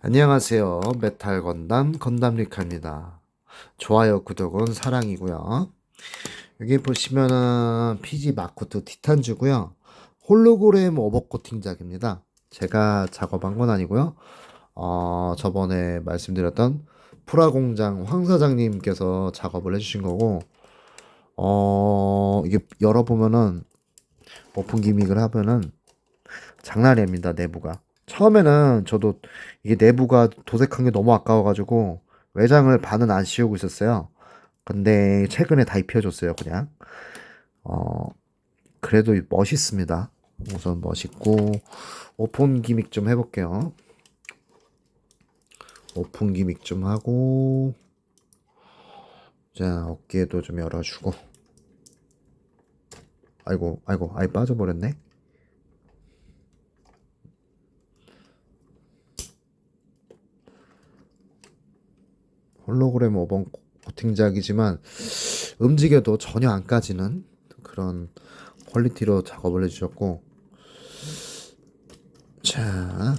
안녕하세요. 메탈 건담 건담 리카입니다. 좋아요, 구독은 사랑이고요. 여기 보시면은 PG 마코트 티탄주고요. 홀로그램 오버코팅작입니다. 제가 작업한 건 아니고요. 어, 저번에 말씀드렸던 프라 공장 황 사장님께서 작업을 해주신 거고, 어, 이게 열어보면은 오픈 기믹을 하면은 장난이 아닙니다, 내부가. 처음에는 저도 이게 내부가 도색한 게 너무 아까워가지고 외장을 반은 안 씌우고 있었어요. 근데 최근에 다 입혀줬어요, 그냥. 어, 그래도 멋있습니다. 우선 멋있고, 오픈 기믹 좀 해볼게요. 오픈 기믹 좀 하고, 자, 어깨도 좀 열어주고. 아이고, 아이고, 아이 빠져버렸네. 홀로그램 오번 코팅작이지만 움직여도 전혀 안 까지는 그런 퀄리티로 작업을 해주셨고 자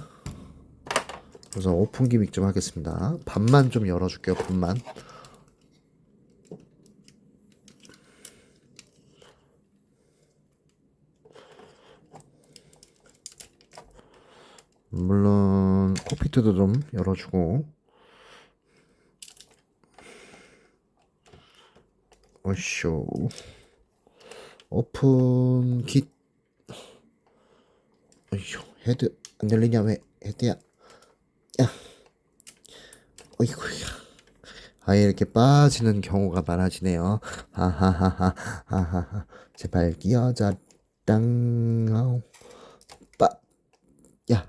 우선 오픈 기믹 좀 하겠습니다. 반만 좀 열어줄게요 반만. 물론 코피트도 좀 열어주고 어쇼. 오픈 킷 어휴 헤드 안 열리냐 왜? 헤드야. 야. 어이구야. 아예 이렇게 빠지는 경우가 많아지네요. 하하하하 하하하. 제발 끼어자 땅. 아우. 빠 야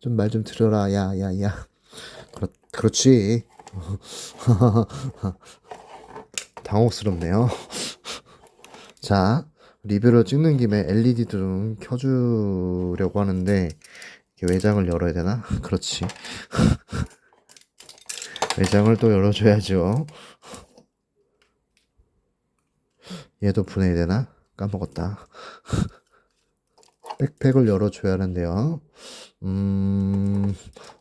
좀 말 좀 들어라. 야 야 야. 그렇 그렇지 당혹스럽네요. 자, 리뷰를 찍는 김에 LED도 좀 켜주려고 하는데, 외장을 열어야 되나? 그렇지. 외장을 또 열어줘야죠. 얘도 분해야 되나? 까먹었다. 백팩을 열어줘야 하는데요. 음,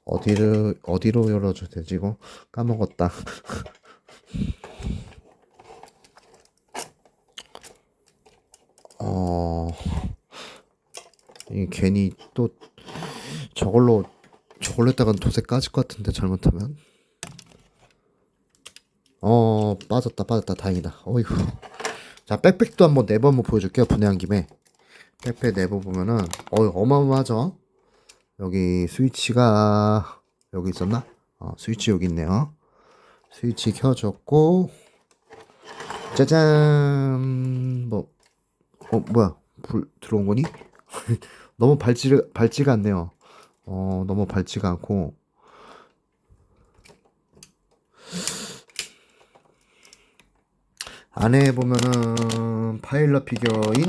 어디를, 어디로 열어줘야 되지? 이거 까먹었다. 괜히 또 저걸로 저걸로 했다간 도색 까질 것 같은데 잘못하면. 어 빠졌다 빠졌다. 다행이다. 어이구. 자 백팩도 한번 내부 한번 보여줄게요 분해한 김에. 백팩 내부 보면은 어 어마어마하죠? 여기 스위치가 여기 있었나? 어 스위치 여기 있네요. 스위치 켜졌고 짜잔! 뭐 어, 뭐야. 불 들어온 거니? 너무 밝지, 밝지가 않네요. 어, 너무 밝지가 않고. 안에 보면은 파일럿 피겨인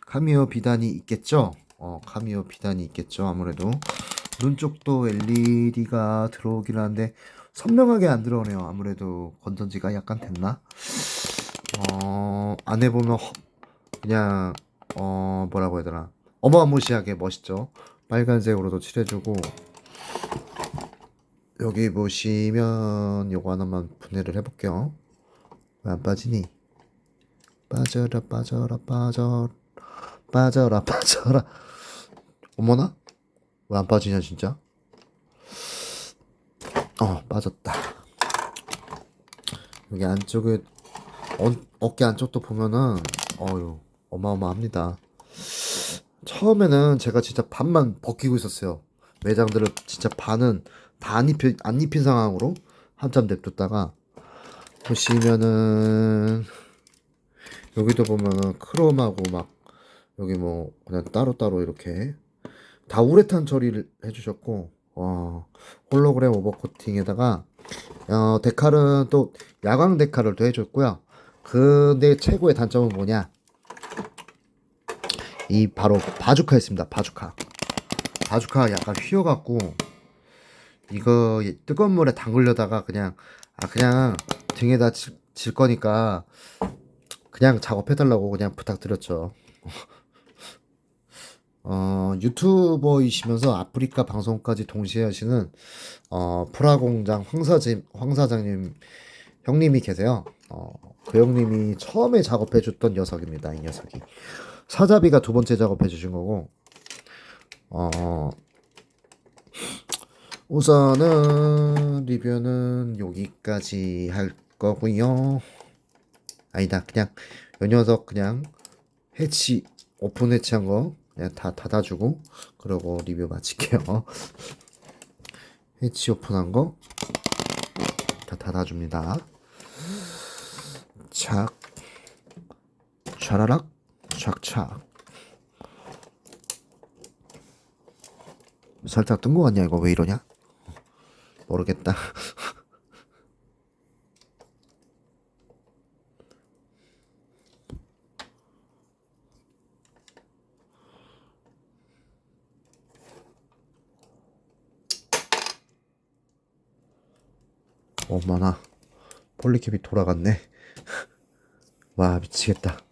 카미오 비단이 있겠죠? 어, 카미오 비단이 있겠죠. 아무래도. 눈 쪽도 LED가 들어오긴 하는데 선명하게 안 들어오네요. 아무래도 건전지가 약간 됐나? 어, 안에 보면 그냥 어 뭐라고 해야 되나 어마무시하게 멋있죠? 빨간색으로도 칠해주고. 여기 보시면 요거 하나만 분해를 해볼게요. 왜 안 빠지니? 빠져라 빠져라 빠져 빠져라 빠져라. 어머나? 왜 안 빠지냐 진짜? 어 빠졌다. 여기 안쪽에 어, 어깨 안쪽도 보면은 어유 어마어마합니다. 처음에는 제가 진짜 반만 벗기고 있었어요. 매장들을 진짜 반은 다 안 입힌, 안 입힌 상황으로 한참 냅뒀다가 보시면은 여기도 보면은 크롬하고 막 여기 뭐 그냥 따로따로 이렇게 다 우레탄 처리를 해주셨고 와 홀로그램 오버코팅에다가 어, 데칼은 또 야광 데칼을 또 해줬고요. 근데 최고의 단점은 뭐냐? 이 바로 바주카였습니다. 바주카. 바주카 약간 휘어갖고 이거 뜨거운 물에 담글려다가 그냥 아 그냥 등에다 질, 질 거니까 그냥 작업해달라고 그냥 부탁드렸죠. 어, 유튜버이시면서 아프리카 방송까지 동시에 하시는 어, 프라 공장 황사진, 황 사장님 형님이 계세요. 어, 그 형님이 처음에 작업해 줬던 녀석입니다. 이 녀석이. 사자비가 두 번째 작업해 주신 거고 어, 우선은 리뷰는 여기까지 할 거고요. 아니다. 그냥 요 녀석 그냥 해치 오픈 해치한 거 그냥 다 닫아주고 그러고 리뷰 마칠게요. 해치 오픈한 거 다 닫아줍니다. 착 촤라락 착착 살짝 뜬 거 같냐 이거 왜 이러냐? 모르겠다. 어머나 폴리캡이 돌아갔네. 와 미치겠다.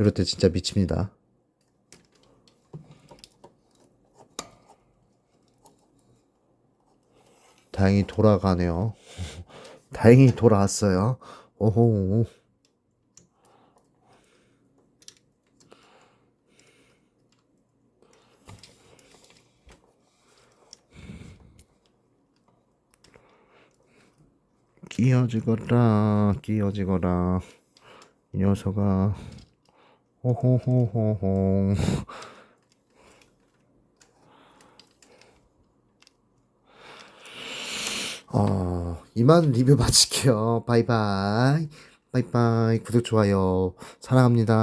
이럴 때 진짜 미칩니다. 다행히 돌아가네요. 다행히 돌아왔어요. 오호. 끼어지거라, 끼어지거라. 이 녀석아. 호호호호호. 어, 이만 리뷰 마칠게요. 바이바이. 바이바이. 구독, 좋아요. 사랑합니다.